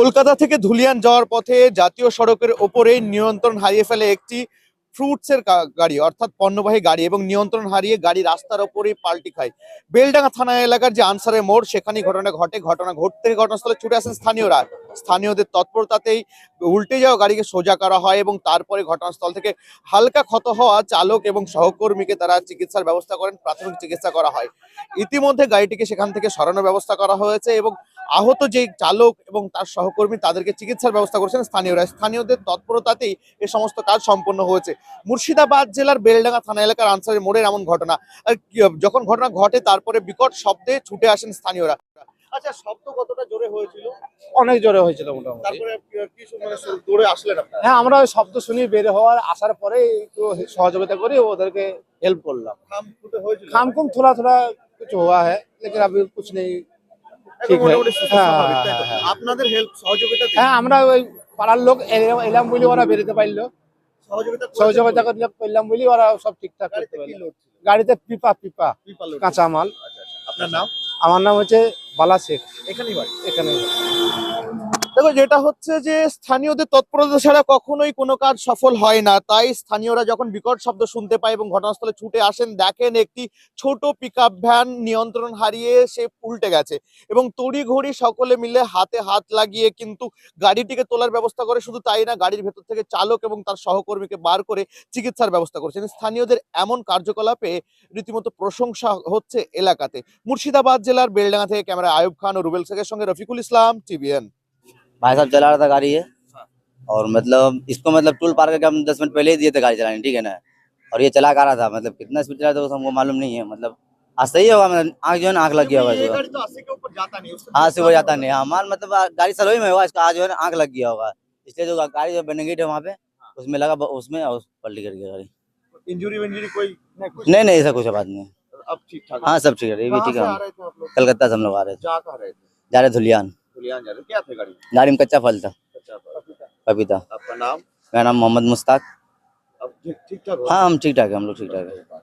কলকাতা থেকে ধুলিয়ান যাওয়ার পথে জাতীয় সড়কের ওপরে নিয়ন্ত্রণ হারিয়ে ফেলে একটি ফ্রুটসের গাড়ি, অর্থাৎ পণ্যবাহী গাড়ি এবং নিয়ন্ত্রণ হারিয়ে গাড়ি রাস্তার ওপরেই পাল্টি খায়। বেলডাঙ্গা থানা এলাকার যে আনসারের মোড়, সেখানেই ঘটনা ঘটে। ঘটনা ঘটতে ঘটনাস্থলে ছুটে আসেন স্থানীয়রা। স্থানীয়দের তৎপরতাতেই উল্টে যাওয়া গাড়িকে সোজা করা হয় এবং তারপরে ঘটনাস্থল থেকে হালকা ক্ষত হওয়া চালক এবং সহকর্মীকে তারা চিকিৎসার ব্যবস্থা করেন, প্রাথমিক চিকিৎসা করা হয়। ইতিমধ্যে গাড়িটিকে সেখান থেকে সরানোর ব্যবস্থা করা হয়েছে এবং আহত যেই চালক এবং তার সহকর্মী তাদেরকে চিকিৎসার ব্যবস্থা করেছেন স্থানীয়রা স্থানীয়দের তৎপরতাতেই এ সমস্ত কাজ সম্পন্ন হয়েছে মুর্শিদাবাদ জেলার বেলডাঙ্গা থানা এলাকার আনসারের মোড়ের এমন ঘটনা আর কি- যখন ঘটনা ঘটে তারপরে বিকট শব্দে ছুটে আসেন স্থানীয়রা আচ্ছা শব্দ কতটা জোরে হয়েছিল অনেক জোরে হয়েছিল মোটামুটি তারপরে কি- কি শুনে- মানে দৌড়ে আসলেন আপনারা হ্যাঁ আমরা ওই শব্দ শুনি বের হওয়ার আসার পরে একটু সহযোগিতা করে ওদেরকে হেল্প করলাম খাম ফুটে হয়েছিল खाम खुम थोड़ा थोड़ा कुछ हुआ है लेकिन अभी कुछ नहीं এখন ঠিক হয়। হ্যাঁ? হ্যাঁ, হ্যাঁ। আপনাদের হেল্প সহযোগিতা হ্যাঁ আমরা ওই পাড়ার লোক এলাম- বলি ওরা বেরোতে পারল। সহযোগিতা সহযোগিতা করলে করলাম বলি ওরা সব ঠিকঠাক করতে পারল। গাড়িতে পিপা পিপা কাঁচা মাল আচ্ছা, আচ্ছা। আপনার নাম? আমার নাম হচ্ছে বালা শেখ। এখানেই বাড়ি? এখানে দেখো, যেটা হচ্ছে যে স্থানীয়দের তৎপরতা ছাড়া কখনোই কোনো কাজ সফল হয় না। তাই স্থানীয়রা যখন বিকট শব্দ শুনতে পায় এবং ঘটনাস্থলে ছুটে আসেন, দেখেন একটি ছোট পিকআপ ভ্যান নিয়ন্ত্রণ হারিয়ে সে উল্টে গেছে এবং তড়ি ঘড়ি সকলে মিলে হাতে হাত লাগিয়ে কিন্তু গাড়িটিকে তোলার ব্যবস্থা করে। শুধু তাই না, গাড়ির ভেতর থেকে চালক এবং তার সহকর্মীকে বার করে চিকিৎসার ব্যবস্থা করেছেন স্থানীয়দের এমন কার্যকলাপে রীতিমতো প্রশংসা হচ্ছে এলাকাতে। মুর্শিদাবাদ জেলার বেলডাঙ্গা থেকে ক্যামেরা আয়ুব খান ও রুবেল শেখের সঙ্গে রফিকুল ইসলাম টিভিএন भाई साहब चला रहा था गाड़ी ये। हाँ। और मतलब इसको मतलब टूल पार करके हम दस मिनट पहले ही दिए थे गाड़ी चलाने ठीक है ना? और ये चला कर रहा था मतलब कितना स्पीड चला था वो हमको मालूम नहीं है मतलब आज सही होगा मतलब आँख जो है ना आँख लग गया होगा तो हाँ से वो जाता नहीं हाँ माल मतलब गाड़ी सलोई में हुआ इसका आज जो है ना आँख लग गया होगा। इसलिए जो गाड़ी जो बेनेगेट है वहाँ पे उसमें लगा उसमें और पलटी कर गया गाड़ी। इंजरी विंजरी कोई नहीं नहीं ऐसा कुछ बात नहीं अब ठीक ठाक। हाँ सब ठीक है ये भी ठीक है। कलकत्ता से हम लोग आ रहे थे। जा रहे धुलियान। धुलियान जा रहे क्या थे गाड़ी? में? गाड़ी में कच्चा फल था। पपीता। पपीता आपका नाम? मेरा नाम मोहम्मद मुश्ताक अब ठीक ठीक ठाक हाँ हम ठीक ठाक है हम लोग ठीक ठाक है।